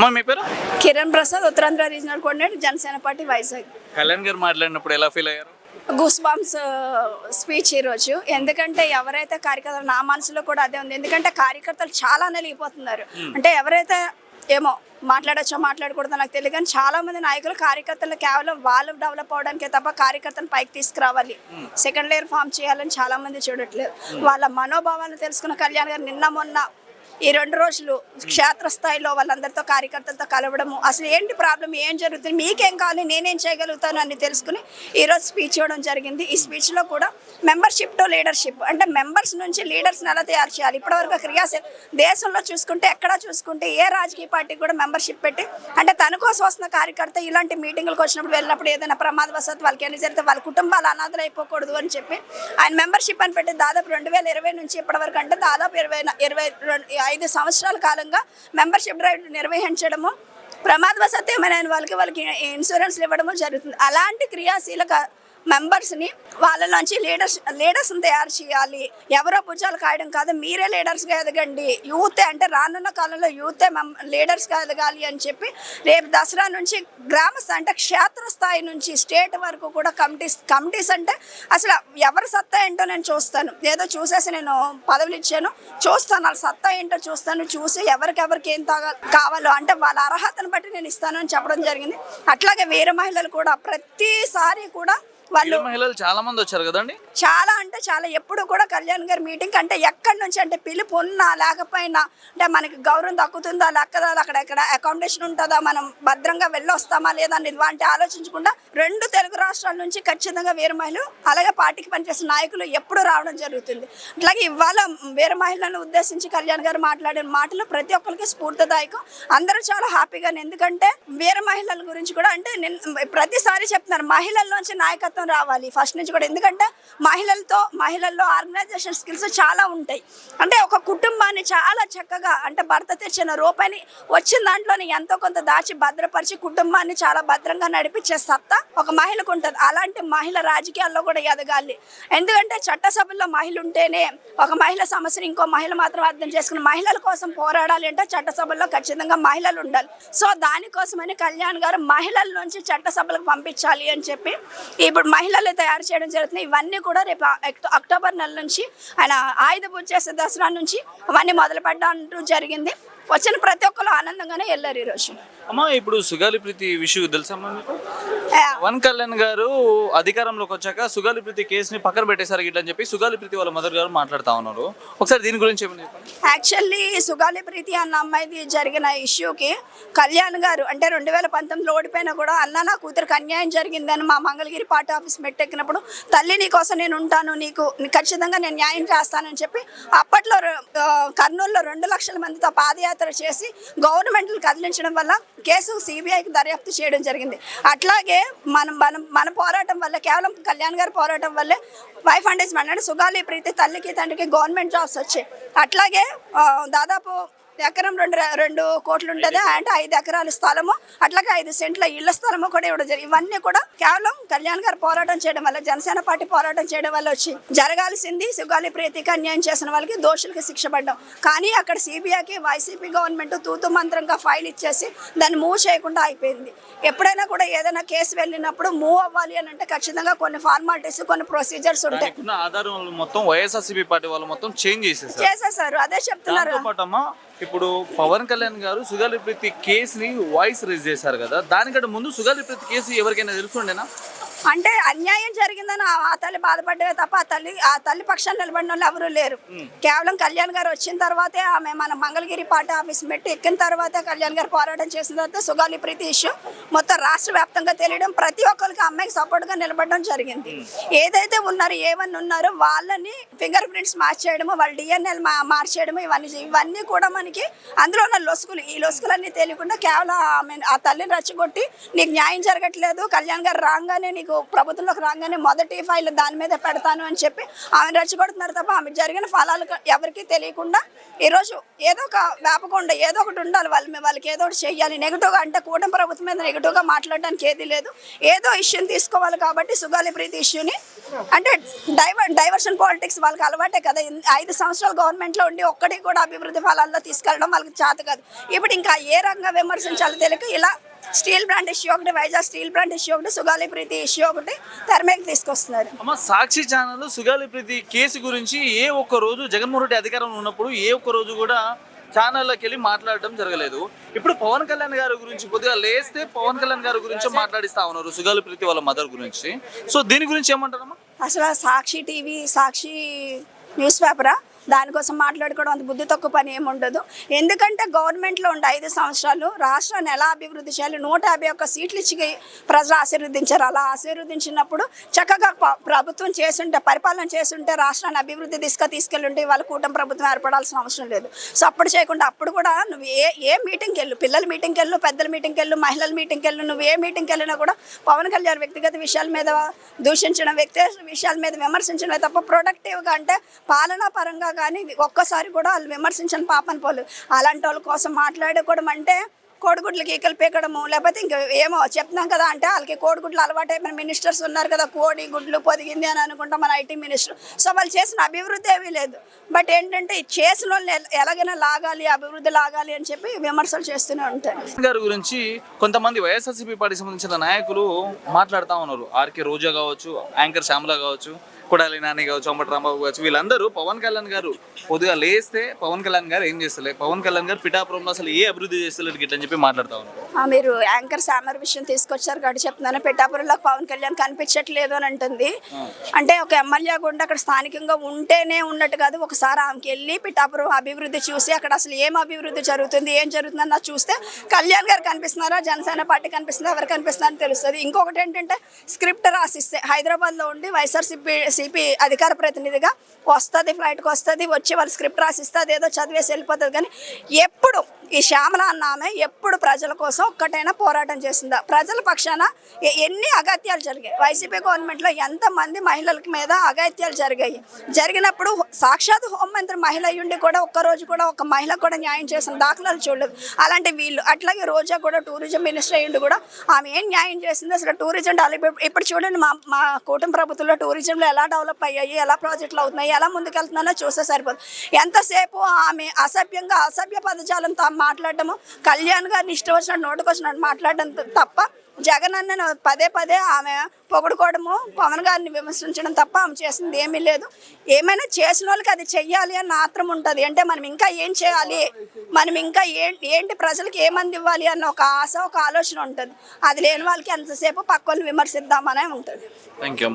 అమ్మ మీ పేరు? Kiran Prasad Uttarandhra regional coordinator Janasena party Vizag. Kalyan గారు మాట్లాడినప్పుడు ఎలా ఫీల్ అయ్యారు? గూస్ బాంబ్స్ స్పీచ్ ఈరోజు. ఎందుకంటే ఎవరైతే కార్యకర్తలు నా మనసులో కూడా అదే ఉంది. ఎందుకంటే కార్యకర్తలు చాలా నలిగిపోతున్నారు. అంటే ఎవరైతే ఏమో మాట్లాడచ్చో మాట్లాడకూడదో నాకు తెలియదు. కానీ చాలా మంది నాయకులు కార్యకర్తలు కేవలం వాళ్ళు డెవలప్ అవడానికే తప్ప కార్యకర్తను పైకి తీసుకురావాలి. సెకండ్ లేయర్ ఫామ్ చేయాలని చాలా మంది చూడట్లేదు వాళ్ళ మనోభావాలను తెలుసుకున్న కళ్యాణ్ గారు నిన్న మొన్న ఈ రెండు రోజులు క్షేత్రస్థాయిలో వాళ్ళందరితో కార్యకర్తలతో కలవడము. అసలు ఏంటి ప్రాబ్లం ఏం జరుగుతుంది? మీకేం కావాలి? నేనేం చేయగలుగుతాను అని తెలుసుకుని ఈరోజు స్పీచ్ ఇవ్వడం జరిగింది. ఈ స్పీచ్లో కూడా మెంబర్షిప్ టు లీడర్షిప్. అంటే మెంబర్స్ నుంచి లీడర్స్ని ఎలా తయారు చేయాలి? ఇప్పటివరకు క్రియాశీల దేశంలో చూసుకుంటే ఎక్కడా చూసుకుంటే ఏ రాజకీయ పార్టీకి కూడా మెంబర్షిప్ పెట్టి అంటే తన కోసం వస్తున్న కార్యకర్త ఇలాంటి మీటింగులకు వచ్చినప్పుడు వెళ్ళినప్పుడు ఏదైనా ప్రమాదవశాత్తు వాళ్ళకి ఏమైనా జరిగితే వాళ్ళ కుటుంబాలు అనాథలు అయిపోకూడదు అని చెప్పి ఆయన మెంబర్షిప్ అని పెట్టి దాదాపు రెండు వేల ఇరవై నుంచి ఇప్పటివరకు అంటే దాదాపు ఇరవై ఇరవై రెండు ఐదు సంవత్సరాల కాలంగా మెంబర్షిప్ డ్రైవ్ నిర్వహించడము ప్రమాదవశాత్తు ఏమైనా వాళ్ళకి వాళ్ళకి ఇన్సూరెన్స్లు ఇవ్వడము జరుగుతుంది. అలాంటి క్రియాశీలక మెంబర్స్ని వాళ్ళలోంచి లీడర్స్ లీడర్స్ని తయారు చేయాలి. ఎవరో భుజాలు కాయడం కాదు మీరే లీడర్స్గా ఎదగండి. యూతే అంటే రానున్న కాలంలో యూతే మెం లీడర్స్గా ఎదగాలి అని చెప్పి రేపు దసరా నుంచి గ్రామ అంటే క్షేత్రస్థాయి నుంచి స్టేట్ వరకు కూడా కమిటీస్ కమిటీస్ అంటే అసలు ఎవరి సత్తా ఏంటో నేను చూస్తాను. ఏదో చూసేసి నేను పదవులు ఇచ్చాను చూస్తాను. వాళ్ళ సత్తా ఏంటో చూస్తాను. చూసి ఎవరికెవరికి ఏం తాగా కావాలో అంటే వాళ్ళ అర్హతను బట్టి నేను ఇస్తాను అని చెప్పడం జరిగింది. అట్లాగే వీర మహిళలు కూడా ప్రతిసారి కూడా వాళ్ళు మహిళలు చాలా మంది వచ్చారు కదండి? చాలా అంటే చాలా. ఎప్పుడు కూడా కళ్యాణ్ గారి మీటింగ్ అంటే ఎక్కడి నుంచి అంటే పిలుపు ఉన్నా లేకపోయినా అంటే మనకి గౌరవం దక్కుతుందా లెక్కదా అక్కడ ఎక్కడ అకామిడేషన్ ఉంటుందా మనం భద్రంగా వెళ్ళొస్తామా లేదా వాటి ఆలోచించకుండా రెండు తెలుగు రాష్ట్రాల నుంచి ఖచ్చితంగా వీర మహిళలు అలాగే పార్టీకి పనిచేసిన నాయకులు ఎప్పుడు రావడం జరుగుతుంది. అట్లాగే ఇవాళ వీర మహిళలను ఉద్దేశించి కళ్యాణ్ గారు మాట్లాడిన మాటలు ప్రతి ఒక్కరికి స్ఫూర్తిదాయకం. అందరూ చాలా హ్యాపీగా ఎందుకంటే వీర మహిళల గురించి కూడా అంటే ప్రతిసారి చెప్తున్నారు మహిళల్లోంచి నాయకత్వం రావాలి. ఫస్ట్ నుంచి కూడా ఎందుకంటే మహిళలతో మహిళల్లో ఆర్గనైజేషన్ స్కిల్స్ చాలా ఉంటాయి. అంటే ఒక కుటుంబాన్ని చాలా చక్కగా అంటే భర్త తెచ్చిన రూపాయిని వచ్చిన దాంట్లోని ఎంతో కొంత దాచి భద్రపరిచి కుటుంబాన్ని చాలా భద్రంగా నడిపించే సత్తా ఒక మహిళకు ఉంటుంది. అలాంటి మహిళ రాజకీయాల్లో కూడా ఎదగాలి. ఎందుకంటే చట్టసభల్లో మహిళ ఉంటేనే ఒక మహిళ సమస్యను ఇంకో మహిళ మాత్రం అర్థం చేసుకుని మహిళల కోసం పోరాడాలి అంటే చట్టసభల్లో ఖచ్చితంగా మహిళలు ఉండాలి సో దానికోసమని కళ్యాణ్ గారు మహిళల నుంచి చట్టసభలకు పంపించాలి అని చెప్పి ఇప్పుడు మహిళలు తయారు చేయడం జరుగుతుంది. ఇవన్నీ కూడా రేపు అక్టోబర్ నెల నుంచి ఆయన ఆయుధ పూజ చేసే దసరా నుంచి అవన్నీ మొదలు పెట్టడం జరిగింది. వచ్చిన ప్రతి ఒక్కరు ఆనందంగానే వెళ్ళారు ఈరోజు. అమ్మా ఇప్పుడు సుగాలి ప్రీతి విషయం తెలుసా మీకు? ఆ, వన్ కళ్యాణ్ గారు అధికారంలోకి వచ్చాక సుగాలి ప్రీతి కేసుని పక్కన పెట్టేశారు గిట్ల అని చెప్పి సుగాలి ప్రీతి వాళ్ళ మదర్ గారు మాట్లాడుతా ఉన్నారు. ఒకసారి దీని గురించి ఏమని చెప్పండి? యాక్చువల్లీ సుగాలి ప్రీతి అన్న అమ్మాయిది జరిగిన ఇష్యూకి కళ్యాణ్ గారు అంటే రెండు వేల పంతొమ్మిదిలో ఓడిపోయినా కూడా అన్న నా కూతురికి అన్యాయం జరిగిందని మా మంగళగిరి పార్టీ ఆఫీస్ మెట్టెక్కినప్పుడు తల్లి నీ కోసం నేను ఉంటాను నీకు ఖచ్చితంగా నేను న్యాయం చేస్తానని చెప్పి అప్పట్లో కర్నూలులో రెండు లక్షల మందితో పాదయాత్ర చేసి గవర్నమెంట్లు కదిలించడం వల్ల కేసు సిబిఐకి దర్యాప్తు చేయడం జరిగింది. అట్లాగే మనం మనం మన పోరాటం వల్ల కేవలం కళ్యాణ్ గారి పోరాటం వల్లే వైఫ్ అండ్ హస్బెండ్ అంటే సుగాలి ప్రీతి తల్లికి తండ్రికి గవర్నమెంట్ జాబ్స్ వచ్చాయి. అట్లాగే దాదాపు ఎకరం రెండు రెండు కోట్లు ఉంటుంది అంటే ఐదు ఎకరాల స్థలము అట్లాగే ఐదు సెంట్ల ఇళ్ళ స్థలము కూడా ఇవ్వడం జరిగింది ఇవన్నీ కూడా కేవలం కళ్యాణ్ గారు పోరాటం చేయడం వల్ల జనసేన పార్టీ పోరాటం చేయడం వల్ల వచ్చి జరగాల్సింది సుగాలి ప్రీతికి అన్యాయం చేసిన వాళ్ళకి దోషులకి శిక్ష పడ్డం. కానీ అక్కడ సిబిఐకి వైసీపీ గవర్నమెంట్ తూతు మంత్రంగా ఫైల్ ఇచ్చేసి దాన్ని మూవ్ చేయకుండా అయిపోయింది. ఎప్పుడైనా కూడా ఏదైనా కేసు వెళ్ళినప్పుడు మూవ్ అవ్వాలి అని అంటే ఖచ్చితంగా కొన్ని ఫార్మాలిటీస్ కొన్ని ప్రొసీజర్స్ ఉంటాయి. దానికి ఉన్న ఆధారం మొత్తం వైఎస్ఆర్సీపీ పార్టీ వాళ్ళు మొత్తం చేంజ్ చేసేసారు. చేసేసారు. అదే చెప్తున్నారు. ఇప్పుడు పవన్ కళ్యాణ్ గారు సుగాలి ప్రీతి కేసుని వాయిస్ రేజ్ చేశారు కదా. దానికంటే ముందు సుగాలి ప్రీతి కేసు ఎవరికైనా తెలుసుండేనా? అంటే అన్యాయం జరిగిందని ఆ తల్లి బాధపడ్డమే తప్ప ఆ తల్లి ఆ తల్లి పక్షాన్ని నిలబడిన వాళ్ళు ఎవరు లేరు. కేవలం కళ్యాణ్ గారు వచ్చిన తర్వాతే ఆమె మన మంగళగిరి పార్టీ ఆఫీస్ మెట్టి ఎక్కిన తర్వాతే కళ్యాణ్ గారు పోరాటం చేసిన తర్వాత సుగాలి ప్రీతి ఇష్యూ మొత్తం రాష్ట్ర వ్యాప్తంగా తెలియడం ప్రతి ఒక్కరికి అమ్మాయికి సపోర్ట్గా నిలబడడం జరిగింది. ఏదైతే ఉన్నారో ఏమన్నా ఉన్నారో వాళ్ళని ఫింగర్ ప్రింట్స్ మార్చేయడము వాళ్ళ డిఎన్ఎల్ మార్చేయడము ఇవన్నీ ఇవన్నీ కూడా మనకి అందులో ఉన్న లొసుగులు. ఈ లొసుగులన్నీ తెలియకుండా కేవలం ఆమె ఆ తల్లిని రచ్చగొట్టి నీకు న్యాయం జరగట్లేదు కళ్యాణ్ గారు రాగానే నీకు ప్రభుత్వంలోకి రాగానే మొదటి ఫైల్ దాని మీద పెడతాను అని చెప్పి ఆమె రెచ్చగొడుతున్నారు తప్ప ఆమె జరిగిన ఫలాలు ఎవరికీ తెలియకుండా ఈరోజు ఏదో ఒక వేపకుండా ఏదో ఒకటి ఉండాలి వాళ్ళ వాళ్ళకి ఏదో ఒకటి చేయాలి. నెగిటివ్గా అంటే కూటమి ప్రభుత్వం మీద నెగిటివ్గా మాట్లాడడానికి ఏది లేదు. ఏదో ఇష్యూని తీసుకోవాలి కాబట్టి సుగాలి ప్రీతి ఇష్యూని అంటే డైవర్ డైవర్షన్ పాలిటిక్స్ వాళ్ళకి అలవాటే కదా. ఐదు సంవత్సరాలు గవర్నమెంట్లో ఉండి ఒక్కటి కూడా అభివృద్ధి ఫలాల్లో తీసుకెళ్ళడం వాళ్ళకి చేత కాదు. ఇప్పుడు ఇంకా ఏ రంగం విమర్శించాలో తెలియక ఇలా స్టీల్ బ్రాండ్ ఇష్యూ ఒకటి వైజాగ్ స్టీల్ బ్రాండ్ ఇష్యూ ఒకటి సుగాలి ప్రీతి ఇష్యూ ఒకటి తెర మీదకి తీసుకొస్తున్నారు. అమ్మ సాక్షి ఛానల్ సుగాలి ప్రీతి కేసు గురించి ఏ ఒక్క రోజు జగన్మోహన్ రెడ్డి అధికారంలో ఉన్నప్పుడు ఏ ఒక్క రోజు కూడా ఛానల్లోకి వెళ్ళి మాట్లాడడం జరగలేదు. ఇప్పుడు పవన్ కళ్యాణ్ గారి గురించి కొద్దిగా లేస్తే పవన్ కళ్యాణ్ గారి గురించి మాట్లాడిస్తా ఉన్నారు సుగాలి ప్రీతి వాళ్ళ మదర్ గురించి. సో దీని గురించి ఏమంటారమ్మా? అసలు సాక్షి టీవీ సాక్షి న్యూస్ పేపరా? దానికోసం మాట్లాడుకోవడం అంత బుద్ధి తక్కువ పని ఏమి ఉండదు. ఎందుకంటే గవర్నమెంట్లో ఉండే ఐదు సంవత్సరాలు రాష్ట్రాన్ని ఎలా అభివృద్ధి చేయాలి? నూట యాభై ఒక్క సీట్లు ఇచ్చి ప్రజలు ఆశీర్వదించారు. అలా ఆశీర్వదించినప్పుడు చక్కగా ప- ప్రభుత్వం చేస్తుంటే పరిపాలన చేస్తుంటే రాష్ట్రాన్ని అభివృద్ధి దిశగా తీసుకెళ్ళుంటే వాళ్ళ కూటమి ప్రభుత్వం ఏర్పడాల్సిన అవసరం లేదు. సో అప్పుడు చేయకుండా అప్పుడు కూడా నువ్వు ఏ ఏ మీటింగ్కి వెళ్ళు పిల్లల మీటింగ్కి వెళ్ళు పెద్దల మీటింగ్కి వెళ్ళు మహిళల మీటింగ్కి వెళ్ళు నువ్వు ఏ మీటింగ్కి వెళ్ళినా కూడా పవన్ కళ్యాణ్ వ్యక్తిగత విషయాల మీద దూషించడం వ్యక్తి విషయాల మీద విమర్శించడమే తప్ప ప్రొడక్టివ్గా అంటే పాలనా పరంగా కానీ ఒక్కసారి కూడా వాళ్ళు విమర్శించని పాపని పోలు. అలాంటి వాళ్ళ కోసం మాట్లాడుకోవడం అంటే కోడిగుడ్లకి ఈకలు పీకడము లేకపోతే ఇంక ఏమో చెప్తున్నాం కదా అంటే వాళ్ళకి కోడిగుడ్లు అలవాటు అయిపోయిన మినిస్టర్స్ ఉన్నారు కదా కోడి గుడ్లు పొదిగింది అని అనుకుంటాం మన ఐటీ మినిస్టర్. సో వాళ్ళు చేసిన అభివృద్ధి ఏమీ లేదు. బట్ ఏంటంటే చేసిన వాళ్ళు ఎలాగైనా లాగాలి అభివృద్ధి లాగాలి అని చెప్పి విమర్శలు చేస్తూనే ఉంటారు. గారి గురించి కొంతమంది వైఎస్ఆర్సీపీ పార్టీ సంబంధించిన నాయకులు మాట్లాడుతూ ఉన్నారు. ఆర్కే రోజా కావచ్చు యాంకర్ శ్యామల కావచ్చు కొడాలి నాని కావచ్చు అంబటి రాంబాబు కావచ్చు వీళ్ళందరూ పవన్ కళ్యాణ్ గారు పొద్దుగా లేస్తే పవన్ కళ్యాణ్ గారు ఏం చేస్తలే పవన్ కళ్యాణ్ గారు పిఠాపురంలో అసలు ఏ అభివృద్ధి చేస్తలేరు గిట్ల అని చెప్పి మాట్లాడుతూ ఉన్నారు. మీరు యాంకర్ సామర్ విషయం తీసుకొచ్చారు కాబట్టి చెప్తున్నాను. పిఠాపురంలో పవన్ కళ్యాణ్ కనిపించట్లేదు అని అంటుంది. అంటే ఒక ఎమ్మెల్యే కూడా అక్కడ స్థానికంగా ఉంటేనే ఉన్నట్టు కాదు. ఒకసారి ఆమెకి వెళ్ళి పిఠాపురం అభివృద్ధి చూసి అక్కడ అసలు ఏం అభివృద్ధి జరుగుతుంది ఏం జరుగుతుంది అన్నది చూస్తే కళ్యాణ్ గారు కనిపిస్తున్నారా? జనసేన పార్టీ కనిపిస్తుందా? ఎవరు కనిపిస్తున్నారని తెలుస్తుంది. ఇంకొకటి ఏంటంటే స్క్రిప్ట్ రాసిస్తే హైదరాబాద్లో ఉండి వైఎస్ఆర్సీపీ సిపి అధికార ప్రతినిధిగా వస్తుంది ఫ్లైట్కి వస్తుంది వచ్చి వాళ్ళు స్క్రిప్ట్ రాసిస్తే ఏదో చదివేసి వెళ్ళిపోతుంది. కానీ ఎప్పుడు ఈ శ్యామల అన్న ఆమె ఎప్పుడు ప్రజల కోసం ఒక్కటైనా పోరాటం చేసిందా? ప్రజల పక్షాన ఎన్ని అగత్యాలు జరిగాయి? వైసీపీ గవర్నమెంట్లో ఎంతమంది మహిళల మీద అగత్యాలు జరిగాయి? జరిగినప్పుడు సాక్షాత్ హోంమంత్రి మహిళ అయ్యుండి కూడా ఒక్కరోజు కూడా ఒక మహిళ కూడా న్యాయం చేసిన దాఖలాలు చూడలేదు. అలాంటి వీళ్ళు అట్లాగే రోజా కూడా టూరిజం మినిస్టర్ అయ్యుండి కూడా ఆమె ఏం న్యాయం చేసింది అసలు టూరిజం ఇప్పుడు చూడండి మా మా కూటమి ప్రభుత్వంలో టూరిజంలో ఎలా డెవలప్ అయ్యాయి ఎలా ప్రాజెక్టులు అవుతున్నాయి ఎలా ముందుకెళ్తున్నానో చూస్తే సరిపోదు. ఎంతసేపు ఆమె అసభ్యంగా అసభ్య పదజాలంతో మాట్లాడటము కళ్యాణ్ గారిని ఇష్టం వచ్చినట్టు నోటుకొచ్చినట్టు మాట్లాడడం తప్ప జగన్ అన్నను పదే పదే ఆమె పొగడుకోవడము పవన్ గారిని విమర్శించడం తప్ప ఆమె చేసింది ఏమీ లేదు. ఏమైనా చేసిన వాళ్ళకి అది చెయ్యాలి అని ఆత్రం ఉంటుంది. అంటే మనం ఇంకా ఏం చేయాలి? మనం ఇంకా ఏంటి ఏంటి ప్రజలకు ఏమంది ఇవ్వాలి అన్న ఒక ఆశ ఒక ఆలోచన ఉంటుంది. అది లేని వాళ్ళకి ఎంతసేపు పక్క విమర్శిద్దామనే ఉంటుంది. Thank you